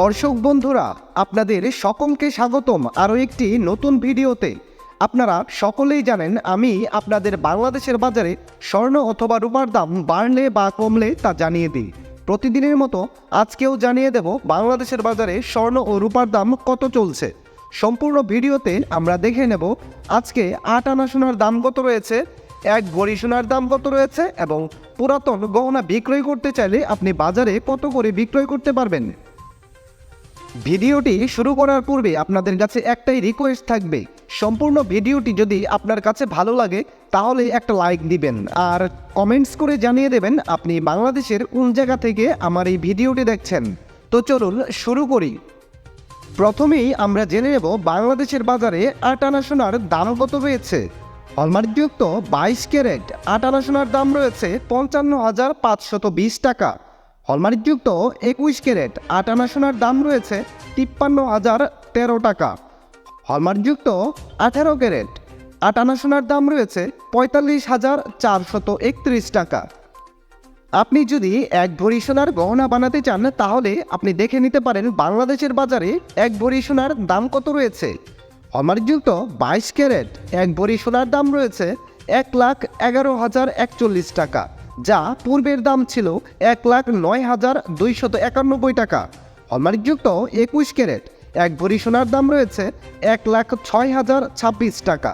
দর্শক বন্ধুরা, আপনাদের সকলকে স্বাগতম আরও একটি নতুন ভিডিওতে। আপনারা সকলেই জানেন আমি আপনাদের বাংলাদেশের বাজারে স্বর্ণ অথবা রূপার দাম বাড়লে বা কমলে তা জানিয়ে দিই। প্রতিদিনের মতো আজকেও জানিয়ে দেব বাংলাদেশের বাজারে স্বর্ণ ও রূপার দাম কত চলছে। সম্পূর্ণ ভিডিওতে আমরা দেখে নেব আজকে আট আনা সোনার দাম কত রয়েছে, এক ভরি সোনার দাম কত রয়েছে এবং পুরাতন গহনা বিক্রয় করতে চাইলে আপনি বাজারে কত করে বিক্রয় করতে পারবেন। ভিডিওটি শুরু করার পূর্বে আপনাদের কাছে একটাই রিকোয়েস্ট থাকবে। সম্পূর্ণ ভিডিওটি যদি আপনার কাছে ভালো লাগে, তাহলে একটা লাইক দিবেন। আর কমেন্টস করে জানিয়ে দেবেন আপনি বাংলাদেশের কোন জায়গা থেকে আমার এই ভিডিওটি দেখছেন। তো চলুন শুরু করি। প্রথমেই আমরা জেনে নেব বাংলাদেশের বাজারে আট আনা সোনার দাম কত রয়েছে। হলমার্কযুক্ত বাইশ ক্যারেট আট আনা সোনার দাম রয়েছে পঞ্চান্ন হাজার পাঁচশত বিশ টাকা। হলমার্কযুক্ত একুশ ক্যারেট আট আনা সোনার দাম রয়েছে তিপ্পান্ন হাজার তেরো টাকা। হলমার্কযুক্ত আঠারো ক্যারেট আট আনা সোনার দাম রয়েছে পঁয়তাল্লিশ হাজার চারশত একত্রিশ টাকা। আপনি যদি এক ভরি সোনার গহনা বানাতে চান, তাহলে আপনি দেখে নিতে পারেন বাংলাদেশের বাজারে এক ভরি সোনার দাম কত রয়েছে। হলমার্কযুক্ত বাইশ ক্যারেট এক ভরি সোনার দাম রয়েছে এক লাখ এগারো হাজার একচল্লিশ টাকা। যা পূর্বের দাম ছিল এক লাখ নয় হাজার দুইশত একানব্বই টাকা। হলমার্কযুক্ত একুশ ক্যারেট। এক ভরি সোনার দাম রয়েছে এক লাখ ছয় হাজার ছাব্বিশ টাকা।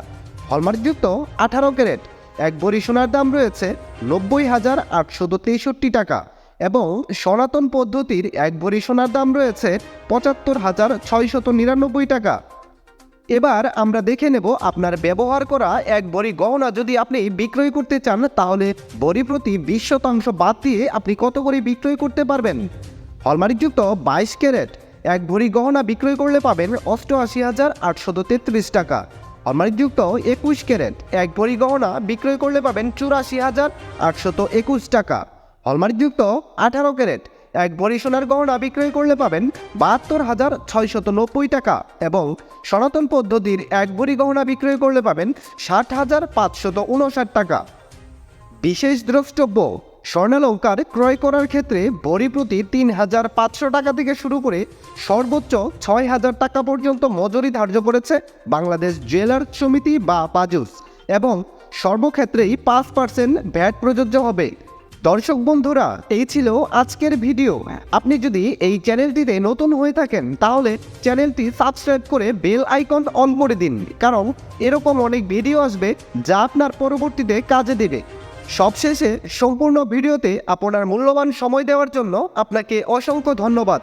হলমার্কযুক্ত আঠারো ক্যারেট। এক ভরি সোনার দাম রয়েছে নব্বই হাজার আটশত তেষট্টি টাকা এবং সনাতন পদ্ধতির এক ভরি সোনার দাম রয়েছে পঁচাত্তর হাজার ছয়শত নিরানব্বই টাকা। এবার আমরা দেখে নেব আপনার ব্যবহার করা এক বড়ি গহনা। যদি আপনি বিক্রয় করতে চান, তাহলে বড়ি প্রতি বিশ শতাংশ বাদ দিয়ে আপনি কত করে বিক্রয় করতে পারবেন? হলমার্কযুক্ত বাইশ ক্যারেট, এক ভরি গহনা বিক্রয় করলে পাবেন অষ্টআশি হাজার আটশত তেত্রিশ টাকা। হলমার্কযুক্ত একুশ ক্যারেট, এক ভরি গহনা বিক্রয় করলে পাবেন চুরাশি হাজার আটশত একুশ টাকা। হলমার্কযুক্ত আঠারো ক্যারেট এক ভরি সোনার গহনা বিক্রয় করলে পাবেন বাহাত্তর হাজার ছয়শত নব্বই টাকা এবং সনাতন পদ্ধতির এক ভরি গহনা বিক্রয় করলে পাবেন ষাট হাজার পাঁচশত উনষাট টাকা। বিশেষ দ্রষ্টব্য, স্বর্ণালঙ্কার ক্রয় করার ক্ষেত্রে বড়ি প্রতি তিন হাজার পাঁচশো টাকা থেকে শুরু করে সর্বোচ্চ ছয় হাজার টাকা পর্যন্ত মজুরি ধার্য করেছে বাংলাদেশ জুয়েলার সমিতি বা পাজুস এবং সর্বক্ষেত্রেই পাঁচ পার্সেন্ট ভ্যাট প্রযোজ্য হবে। দর্শক বন্ধুরা, এই ছিল আজকের ভিডিও। আপনি যদি এই চ্যানেলটিতে নতুন হয়ে থাকেন, তাহলে চ্যানেলটি সাবস্ক্রাইব করে বেল আইকন অন করে দিন। কারণ এরকম অনেক ভিডিও আসবে যা আপনার পরবর্তীতে কাজে দেবে। সবশেষে সম্পূর্ণ ভিডিওতে আপনার মূল্যবান সময় দেওয়ার জন্য আপনাকে অসংখ্য ধন্যবাদ।